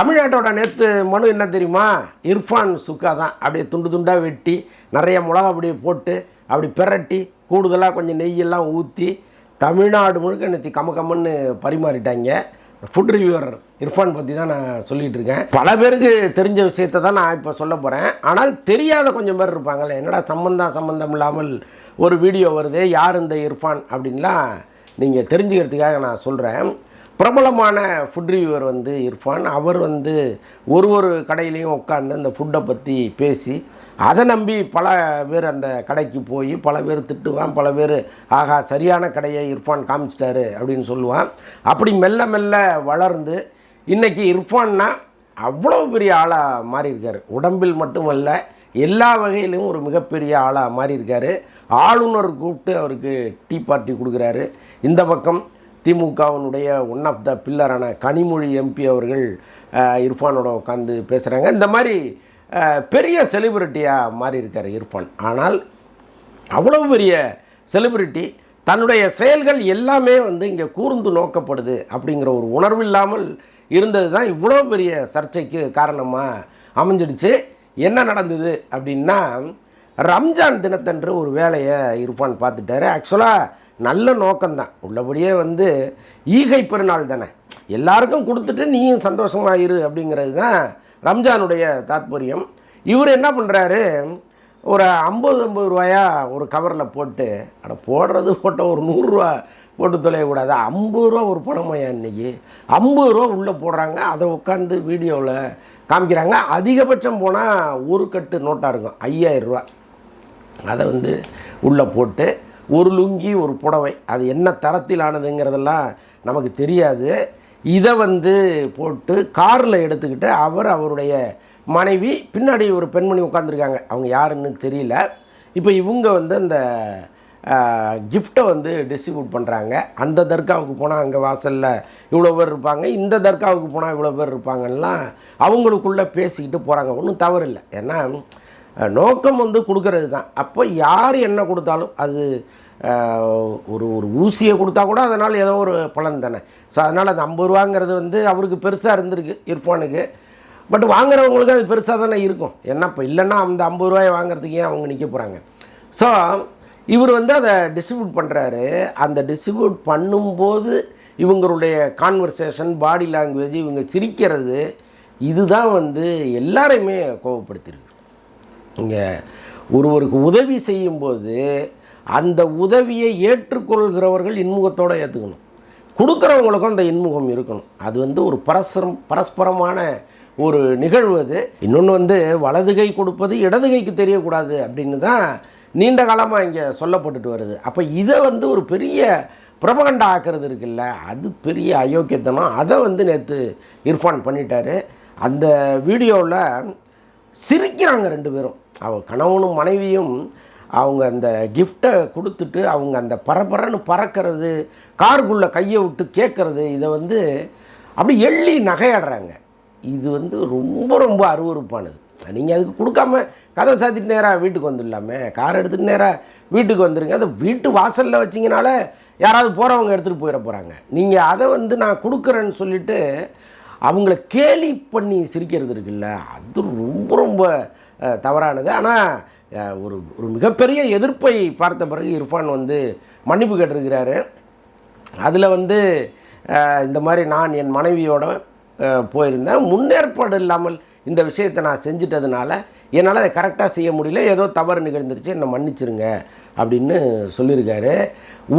தமிழ்நாட்டோட நேற்று மனு என்ன தெரியுமா? இர்ஃபான் சுக்கா தான். அப்படியே துண்டு துண்டாக வெட்டி நிறைய மிளகா அப்படியே போட்டு அப்படி பிரட்டி கூடுதலாக கொஞ்சம் நெய்யெல்லாம் ஊற்றி தமிழ்நாடு முழுக்க நேற்று கம கம்மன்னு பரிமாறிட்டாங்க. ஃபுட் ரிவ்யூவர் இர்ஃபான் பற்றி தான் நான் சொல்லிகிட்டு இருக்கேன். பல பேருக்கு தெரிஞ்ச விஷயத்தை தான் நான் இப்போ சொல்ல போகிறேன் ஆனால் தெரியாத கொஞ்சம் பேர் இருப்பாங்கல்ல என்னடா சம்மந்தம் சம்மந்தம் இல்லாமல் ஒரு வீடியோ வருதே யார் இந்த இர்ஃபான் அப்படின்லாம் நீங்கள் தெரிஞ்சுக்கிறதுக்காக நான் சொல்கிறேன் பிரபலமான ஃபுட் ரிவ்யூவர் வந்து இர்ஃபான். அவர் வந்து ஒரு ஒரு கடையிலையும் உட்காந்து அந்த ஃபுட்டை பற்றி பேசி அதை நம்பி பல பேர் அந்த கடைக்கு போய் பல பேர் திட்டுவான் பல பேர் ஆகா சரியான கடையை இர்ஃபான் காமிச்சிட்டாரு அப்படின்னு சொல்லுவான். அப்படி மெல்ல மெல்ல வளர்ந்து இன்றைக்கி இர்ஃபான்னா அவ்வளோ பெரிய ஆளாக மாறியிருக்கார். உடம்பில் மட்டுமல்ல எல்லா வகையிலும் ஒரு மிகப்பெரிய ஆளாக மாறியிருக்காரு. ஆளுநர் கூப்பிட்டு அவருக்கு டீ பார்ட்டி கொடுக்குறாரு. இந்த பக்கம் திமுகவினுடைய ஒன் ஆஃப் த பில்லரான கனிமொழி எம்பி அவர்கள் இர்ஃபானோட உட்காந்து பேசுகிறாங்க இந்த மாதிரி பெரிய செலிபிரிட்டியாக மாறி இருக்கார் இர்ஃபான். ஆனால் அவ்வளோ பெரிய செலிபிரிட்டி தன்னுடைய செயல்கள் எல்லாமே வந்து இங்கே கூர்ந்து நோக்கப்படுது அப்படிங்கிற ஒரு உணர்வு இல்லாமல் இருந்தது தான் இவ்வளோ பெரிய சர்ச்சைக்கு காரணமாக அமைஞ்சிடுச்சு. என்ன நடந்தது அப்படின்னா ரம்ஜான் தினத்தன்று ஒரு வேலையை இர்ஃபான் பார்த்துட்டாரு. ஆக்சுவலாக நல்ல நோக்கம்தான். உள்ளபடியே வந்து ஈகை பெருநாள் தானே. எல்லாருக்கும் கொடுத்துட்டு நீயும் சந்தோஷமாக இரு அப்படிங்கிறது தான் ரம்ஜானுடைய தாத்பரியம். இவர் என்ன பண்ணுறாரு ஒரு ஐம்பது ஐம்பது ரூபாயா ஒரு கவரில் போட்டு அட போடுறது போட்ட ஒரு நூறுரூவா போட்டு தொலையக்கூடாது ஐம்பது ரூபா ஒரு பணமையா இன்னைக்கு? ஐம்பது ரூபா உள்ளே போடுறாங்க. அதை உட்காந்து வீடியோவில் காமிக்கிறாங்க. அதிகபட்சம் போனால் ஒரு கட்டு நோட்டாக இருக்கும். ஐயாயிரம் ரூபா. அதை வந்து உள்ளே போட்டு ஒரு லுங்கி ஒரு புடவை. அது என்ன தரத்தில் ஆனதுங்கிறதெல்லாம் நமக்கு தெரியாது. இதை வந்து போட்டு காரில் எடுத்துக்கிட்டு அவர் அவருடைய மனைவி பின்னாடி ஒரு பெண்மணி உட்காந்துருக்காங்க அவங்க யாருன்னு தெரியல. இப்போ இவங்க வந்து அந்த கிஃப்ட்டை வந்து டிஸ்ட்ரிபியூட் பண்ணுறாங்க அந்த தர்காவுக்கு போனால் அங்கே வாசலில் இவ்வளோ பேர் இருப்பாங்க. இந்த தர்காவுக்கு போனால் இவ்வளோ பேர் இருப்பாங்கலாம் அவங்களுக்குள்ளே பேசிக்கிட்டு போகிறாங்க ஒன்றும் தவறு இல்லை ஏன்னா நோக்கம் வந்து கொடுக்கறது தான் அப்போ யார் என்ன கொடுத்தாலும் அது ஒரு ஒரு ஊசியை கொடுத்தா கூட அதனால் ஏதோ ஒரு பலன் தானே. ஸோ அதனால் அந்த ஐம்பது ரூபாங்கிறது வந்து அவருக்கு பெருசாக இருந்திருக்கு இர்ஃபானுக்கு பட் வாங்குறவங்களுக்கு அது பெருசாக தானே இருக்கும். ஏன்னா இப்போ இல்லைன்னா அந்த ஐம்பது ரூபாயை வாங்குறதுக்கு ஏன் அவங்க நிற்க போகிறாங்க ஸோ இவர் வந்து அதை டிஸ்ட்ரிபியூட் பண்ணுறாரு அந்த டிஸ்ட்ரிபியூட் பண்ணும்போது இவங்களுடைய கான்வர்சேஷன் பாடி லாங்குவேஜ் இவங்க சிரிக்கிறது இதுதான் வந்து எல்லாரையுமே கோவப்படுத்தியிருக்கு இங்கே ஒருவருக்கு உதவி செய்யும்போது அந்த உதவியை ஏற்றுக்கொள்கிறவர்கள் இன்முகத்தோடு ஏற்றுக்கணும் கொடுக்குறவங்களுக்கும் அந்த இன்முகம் இருக்கணும். அது வந்து ஒரு பரஸ்பரம் பரஸ்பரமான ஒரு நிகழ்வு அது. இன்னொன்று வந்து வலது கை கொடுப்பது இடது கைக்கு தெரியக்கூடாது அப்படின்னு தான் நீண்ட காலமாக இங்கே சொல்லப்பட்டுட்டு வருது. அப்போ இதை வந்து ஒரு பெரிய பிரபகண்டா ஆக்கிறது இருக்குல்ல அது பெரிய அயோக்கியத்தனம். அதை வந்து நேற்று இர்ஃபான் பண்ணிட்டாரு. அந்த வீடியோவில் சிரிக்கிறாங்க ரெண்டு பேரும். அவள் கணவனும் மனைவியும் அவங்க அந்த கிஃப்டை கொடுத்துட்டு அவங்க அந்த பரபரன்னு பறக்கிறது காருக்குள்ளே கையை விட்டு கேட்குறது இதை வந்து அப்படி எள்ளி நகையாடுறாங்க. இது வந்து ரொம்ப ரொம்ப அருவருப்பானது. நீங்கள் அதுக்கு கொடுக்காம கதவை சாத்திட்டு நேராக வீட்டுக்கு வந்துடலாமே. கார் எடுத்துட்டு நேராக வீட்டுக்கு வந்துடுங்க அதை வீட்டு வாசலில் வச்சிங்கனால யாராவது போகிறவங்க எடுத்துகிட்டு போயிட போகிறாங்க நீங்கள் அதை வந்து நான் கொடுக்குறேன்னு சொல்லிட்டு அவங்கள கேலி பண்ணி சிரிக்கிறது இருக்குல்ல அது ரொம்ப ரொம்ப தவறானது. ஆனால் ஒரு ஒரு மிகப்பெரிய எதிர்ப்பை பார்த்த பிறகு இர்ஃபான் வந்து மன்னிப்பு கேட்டிருக்கிறாரு. அதில் வந்து இந்த மாதிரி நான் என் மனைவியோட போயிருந்தேன். முன்னேற்பாடு இல்லாமல் இந்த விஷயத்தை நான் செஞ்சிட்டதுனால என்னால் அதை கரெக்டாக செய்ய முடியல. ஏதோ தவறு நிகழ்ந்துருச்சு. என்னை மன்னிச்சிருங்க அப்படின்னு சொல்லியிருக்காரு.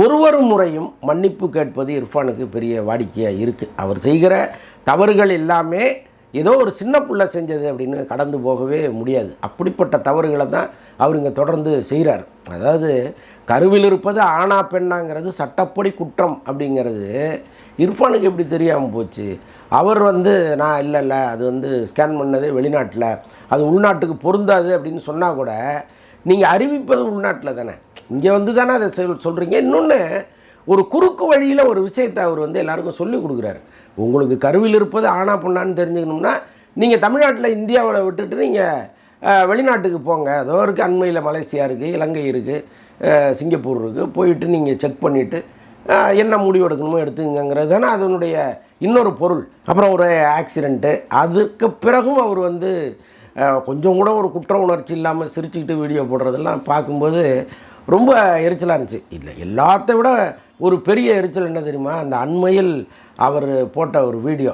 ஒரு ஒரு முறையும் மன்னிப்பு கேட்பது இர்ஃபானுக்கு பெரிய வாடிக்கையாக இருக்குது அவர் செய்கிற தவறுகள் எல்லாமே ஏதோ ஒரு சின்ன பிள்ளை செஞ்சது அப்படின்னு கடந்து போகவே முடியாது. அப்படிப்பட்ட தவறுகளை தான் அவர் இங்கே தொடர்ந்து செய்கிறார் அதாவது கருவில் இருப்பது ஆணா பெண்ணாங்கிறது சட்டப்படி குற்றம் அப்படிங்கிறது இர்ஃபானுக்கு எப்படி தெரியாமல் போச்சு? அவர் வந்து நான் இல்லை இல்லை அது வந்து ஸ்கேன் பண்ணது வெளிநாட்டில். அது உள்நாட்டுக்கு பொருந்தாது அப்படின்னு சொன்னால் கூட நீங்கள் அறிவிப்பது உள்நாட்டில் தானே. இங்கே வந்து தானே அதை சொல் சொல்கிறீங்க இன்னொன்று ஒரு குறுக்கு வழியில் ஒரு விஷயத்தை அவர் வந்து எல்லாருக்கும் சொல்லி கொடுக்குறாரு. உங்களுக்கு கருவில் இருப்பது ஆனா பொண்ணான்னு தெரிஞ்சுக்கணும்னா நீங்கள் தமிழ்நாட்டில் இந்தியாவில் விட்டுட்டு நீங்கள் வெளிநாட்டுக்கு போங்க. அதோ இருக்குது அண்மையில் மலேசியா இருக்குது இலங்கை இருக்குது சிங்கப்பூர் இருக்குது போயிட்டு நீங்கள் செக் பண்ணிவிட்டு என்ன முடிவு எடுக்கணுமோ எடுத்துங்கிறது தானே அதனுடைய இன்னொரு பொருள். அப்புறம் ஒரு ஆக்சிடெண்ட்டு அதுக்கு பிறகும் அவர் வந்து கொஞ்சம் கூட ஒரு குற்ற உணர்ச்சி இல்லாமல் சிரிச்சுக்கிட்டு வீடியோ போடுறதெல்லாம் பார்க்கும்போது ரொம்ப எரிச்சலாக இருந்துச்சு. இல்லை எல்லாத்த விட ஒரு பெரிய எரிச்சல் என்ன தெரியுமா? அந்த அண்மையில் அவர் போட்ட ஒரு வீடியோ.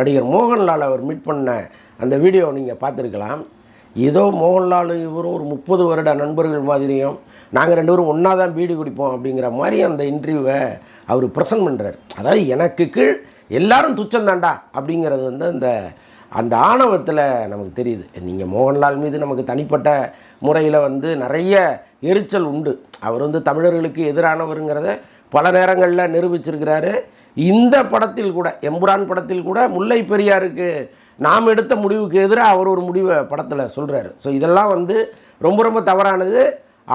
நடிகர் மோகன்லால் அவர் மீட் பண்ண அந்த வீடியோ நீங்கள் பார்த்துருக்கலாம். ஏதோ மோகன்லால் இவரும் ஒரு முப்பது வருட நண்பர்கள் மாதிரியும் நாங்கள் ரெண்டு பேரும் ஒன்றா தான் வீடு குடிப்போம் அப்படிங்கிற மாதிரி அந்த இன்டர்வியூவை அவர் ப்ரெசன்ட் பண்ணுறார் அதாவது எனக்கு கீழ் எல்லாரும் துச்சம் தாண்டா அப்படிங்கிறது வந்து அந்த அந்த ஆணவத்தில் நமக்கு தெரியுது. நீங்கள் மோகன்லால் மீது நமக்கு தனிப்பட்ட முறையில் வந்து நிறைய எரிச்சல் உண்டு. அவர் வந்து தமிழர்களுக்கு எதிரானவருங்கிறத பல நேரங்களில் நிரூபிச்சிருக்கிறாரு. இந்த படத்தில் கூட எம்புரான் படத்தில் கூட முல்லை பெரியாருக்கு நாம் எடுத்த முடிவுக்கு எதிராக அவர் ஒரு முடிவை படத்தில் சொல்கிறாரு ஸோ இதெல்லாம் வந்து ரொம்ப ரொம்ப தவறானது.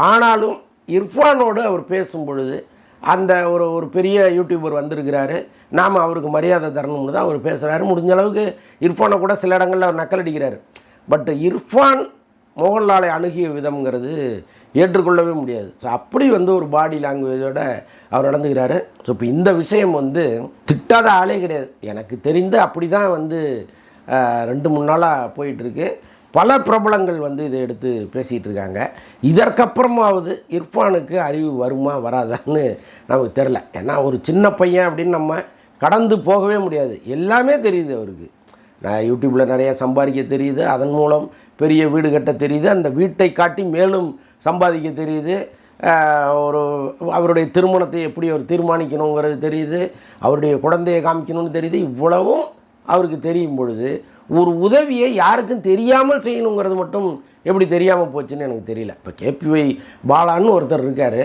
ஆனாலும் இர்ஃபானோடு அவர் பேசும் பொழுது அந்த ஒரு ஒரு பெரிய யூடியூபர் வந்திருக்கிறாரு. நாம் அவருக்கு மரியாதை தரணும்னு தான் அவர் பேசுகிறாரு முடிஞ்ச அளவுக்கு இர்ஃபானை கூட சில இடங்களில் அவர் நக்கல் அடிக்கிறார். பட் இர்ஃபான் மோகன்லாலை அணுகிய விதம்ங்கிறது ஏற்றுக்கொள்ளவே முடியாது. ஸோ அப்படி வந்து ஒரு பாடி லாங்குவேஜோட அவர் நடந்துக்கிறாரு. ஸோ இப்போ இந்த விஷயம் வந்து திட்டாத ஆளே கிடையாது. எனக்கு தெரிந்து அப்படி தான் வந்து ரெண்டு மூணு நாளாக போயிட்டுருக்கு. பல பிரபலங்கள் வந்து இதை எடுத்து பேசிகிட்டு இருக்காங்க. இதற்கப்புறமாவது இர்ஃபானுக்கு அறிவு வருமா வராதான்னு நமக்கு தெரில ஏன்னா ஒரு சின்ன பையன் அப்படின்னு நம்ம கடந்து போகவே முடியாது. எல்லாமே தெரியுது அவருக்கு. நான் யூடியூப்பில் நிறையா சம்பாதிக்க தெரியுது. அதன் மூலம் பெரிய வீடு கட்ட தெரியுது. அந்த வீட்டை காட்டி மேலும் சம்பாதிக்க தெரியுது. ஒரு அவருடைய திருமணத்தை எப்படி அவர் தீர்மானிக்கணுங்கிறது தெரியுது. அவருடைய குழந்தையை காமிக்கணும்னு தெரியுது. இவ்வளவும் அவருக்கு தெரியும் பொழுது ஒரு உதவியை யாருக்கும் தெரியாமல் செய்யணுங்கிறது மட்டும் எப்படி தெரியாமல் போச்சுன்னு எனக்கு தெரியல. இப்போ கேபிஒய் பாலான்னு ஒருத்தர் இருக்கார்.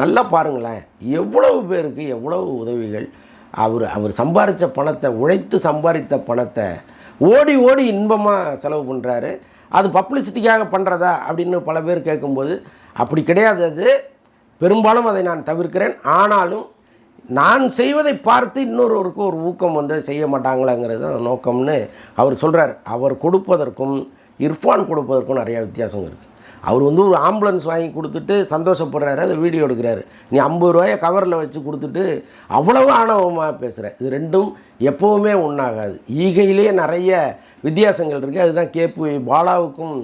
நல்லா பாருங்களேன். எவ்வளவு பேருக்கு எவ்வளவு உதவிகள். அவர் அவர் சம்பாரித்த பணத்தை உழைத்து சம்பாதித்த பணத்தை ஓடி ஓடி இன்பமாக செலவு பண்ணுறாரு அது பப்ளிசிட்டிக்காக பண்ணுறதா அப்படின்னு பல பேர் கேட்கும்போது அப்படி கிடையாது அது. பெரும்பாலும் அதை நான் தவிர்க்கிறேன். ஆனாலும் நான் செய்வதை பார்த்து இன்னொருவருக்கு ஒரு ஊக்கம் வந்து செய்ய மாட்டாங்களாங்கிறது நோக்கம்னு அவர் சொல்கிறார் அவர் கொடுப்பதற்கும் இர்ஃபான் கொடுப்பதற்கும் நிறையா வித்தியாசம் இருக்குது அவர் வந்து ஒரு ஆம்புலன்ஸ் வாங்கி கொடுத்துட்டு சந்தோஷப்படுறாரு அதை வீடியோ எடுக்கிறாரு. நீ ஐம்பது ரூபாயை கவரில் வச்சு கொடுத்துட்டு அவ்வளவு ஆணவமாக பேசுகிற இது ரெண்டும் எப்போவுமே ஒன்றாகாது ஈகையிலேயே நிறைய வித்தியாசங்கள் இருக்குது அதுதான் கேப்பு பாலாவுக்கும்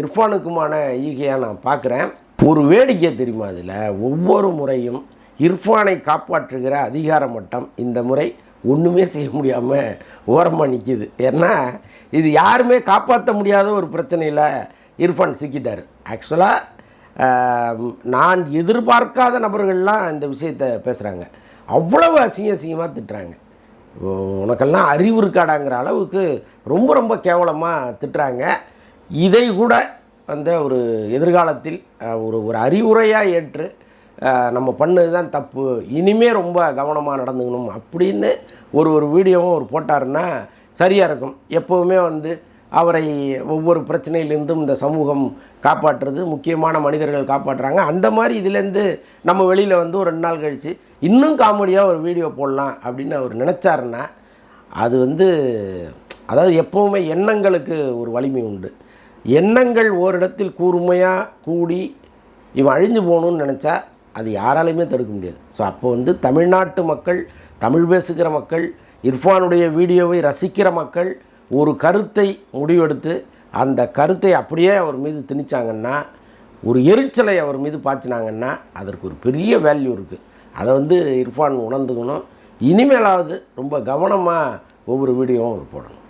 இர்ஃபானுக்குமான ஈகையாக நான் பார்க்குறேன். ஒரு வேடிக்கை தெரியுமா அதில்? ஒவ்வொரு முறையும் இர்ஃபானை காப்பாற்றுகிற அதிகார மட்டம் இந்த முறை ஒன்றுமே செய்ய முடியாமல் ஓரமாக நிற்கிது ஏன்னா இது யாருமே காப்பாற்ற முடியாத ஒரு பிரச்சனையில் இர்ஃபான் சிக்கிட்டார். ஆக்சுவலாக நான் எதிர்பார்க்காத நபர்கள்லாம் இந்த விஷயத்தை பேசுகிறாங்க அவ்வளவு அசிங்க அசிங்கமாக திட்டுறாங்க. உனக்கெல்லாம் அறிவு இருக்காடாங்கிற அளவுக்கு ரொம்ப ரொம்ப கேவலமாக திட்டுறாங்க. இதை கூட அந்த ஒரு எதிர்காலத்தில் ஒரு ஒரு அறிவுரையாக ஏற்று நம்ம பண்ணது தான் தப்பு. இனிமே ரொம்ப கவனமாக நடந்துக்கணும் அப்படின்னு ஒரு ஒரு வீடியோவும் ஒரு போட்டாருன்னா சரியாக இருக்கும். எப்போவுமே வந்து அவரை ஒவ்வொரு பிரச்சனையிலிருந்தும் இந்த சமூகம் காப்பாற்றுறது முக்கியமான மனிதர்கள் காப்பாற்றுறாங்க. அந்த மாதிரி இதுலேருந்து நம்ம வெளியில் வந்து ஒரு ரெண்டு நாள் கழித்து இன்னும் காமெடியாக ஒரு வீடியோ போடலாம் அப்படின்னு அவர் நினச்சாருன்னா அது வந்து அதாவது எப்போவுமே எண்ணங்களுக்கு ஒரு வலிமை உண்டு. எண்ணங்கள் ஓரிடத்தில் கூர்மையாக கூடி இவன் அழிஞ்சு போகணும்னு நினச்சா அது யாராலையுமே தடுக்க முடியாது. ஸோ அப்போ வந்து தமிழ்நாட்டு மக்கள் தமிழ் பேசுகிற மக்கள் இர்ஃபானுடைய வீடியோவை ரசிக்கிற மக்கள் ஒரு கருத்தை முடிவெடுத்து அந்த கருத்தை அப்படியே அவர் மீது திணிச்சாங்கன்னா ஒரு எரிச்சலை அவர் மீது பாய்ச்சினாங்கன்னா அதற்கு ஒரு பெரிய வேல்யூ இருக்குது அதை வந்து இர்ஃபான் உணர்ந்துக்கணும். இனிமேலாவது ரொம்ப கவனமாக ஒவ்வொரு வீடியோவும் அவர் போடணும்.